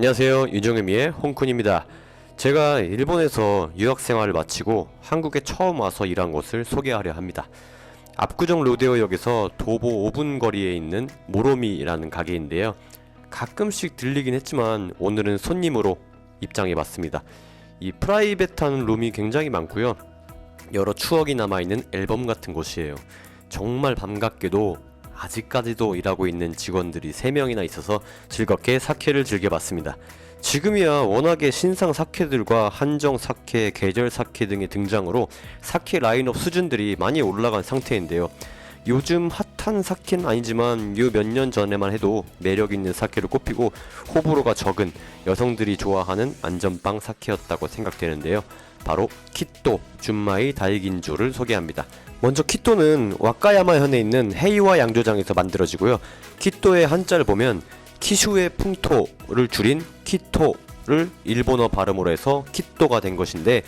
안녕하세요. 윤정음이의 홍쿤입니다. 제가 일본에서 유학 생활을 마치고 한국에 처음 와서 일한 곳을 소개하려 합니다. 압구정 로데오역에서 도보 5분 거리에 있는 모로미라는 가게인데요. 가끔씩 들리긴 했지만 오늘은 손님으로 입장해 봤습니다. 이 프라이빗한 룸이 굉장히 많고요. 여러 추억이 남아있는 앨범 같은 곳이에요. 정말 반갑게도 아직까지도 일하고 있는 직원들이 3명이나 있어서 즐겁게 사케를 즐겨봤습니다. 지금이야 워낙에 신상 사케들과 한정 사케, 계절 사케 등의 등장으로 사케 라인업 수준들이 많이 올라간 상태인데요. 요즘 핫한 사케는 아니지만 요 몇 년 전에만 해도 매력 있는 사케로 꼽히고 호불호가 적은 여성들이 좋아하는 안전빵 사케였다고 생각되는데요. 바로 키토 준마이 다이긴조를 소개합니다. 먼저 키토는 와카야마 현에 있는 헤이와 양조장에서 만들어지고요. 키토의 한자를 보면 키슈의 풍토를 줄인 키토를 일본어 발음으로 해서 키토가 된 것인데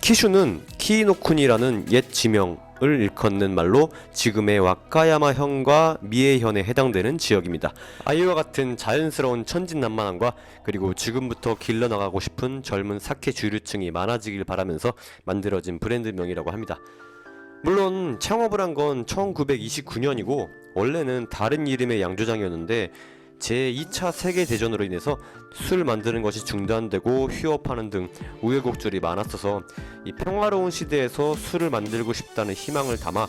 키슈는 키이노쿤이라는 옛 지명 을 일컫는 말로 지금의 와카야마 현과 미에 현에 해당되는 지역입니다. 아이와 같은 자연스러운 천진난만함과 그리고 지금부터 길러나가고 싶은 젊은 사케 주류층이 많아지길 바라면서 만들어진 브랜드명이라고 합니다. 물론 창업을 한 건 1929년이고 원래는 다른 이름의 양조장이었는데 제2차 세계 대전으로 인해서 술 만드는 것이 중단되고 휴업하는 등 우여곡절이 많았어서 이 평화로운 시대에서 술을 만들고 싶다는 희망을 담아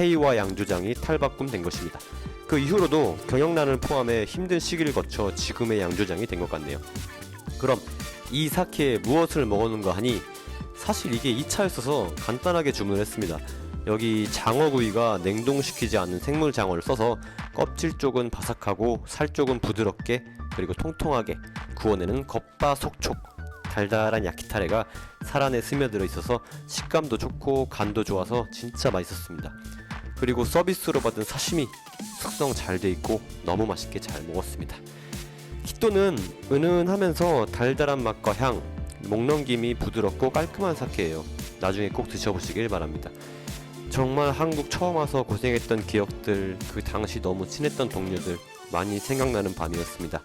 헤이와 양조장이 탈바꿈된 것입니다. 그 이후로도 경영난을 포함해 힘든 시기를 거쳐 지금의 양조장이 된 것 같네요. 그럼 이 사케에 무엇을 먹었는가 하니 사실 이게 2차였어서 간단하게 주문을 했습니다. 여기 장어 구이가 냉동시키지 않은 생물 장어를 써서 껍질 쪽은 바삭하고 살 쪽은 부드럽게 그리고 통통하게 구워내는 겉바속촉 달달한 야키타레가 살 안에 스며들어 있어서 식감도 좋고 간도 좋아서 진짜 맛있었습니다. 그리고 서비스로 받은 사시미 숙성 잘 돼 있고 너무 맛있게 잘 먹었습니다. 키토는 은은하면서 달달한 맛과 향, 목넘김이 부드럽고 깔끔한 사케예요. 나중에 꼭 드셔보시길 바랍니다. 정말 한국 처음 와서 고생했던 기억들, 그 당시 너무 친했던 동료들 많이 생각나는 밤이었습니다.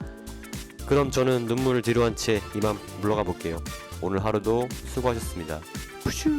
그럼 저는 눈물을 뒤로한 채 이만 물러가 볼게요. 오늘 하루도 수고하셨습니다. 푸슈.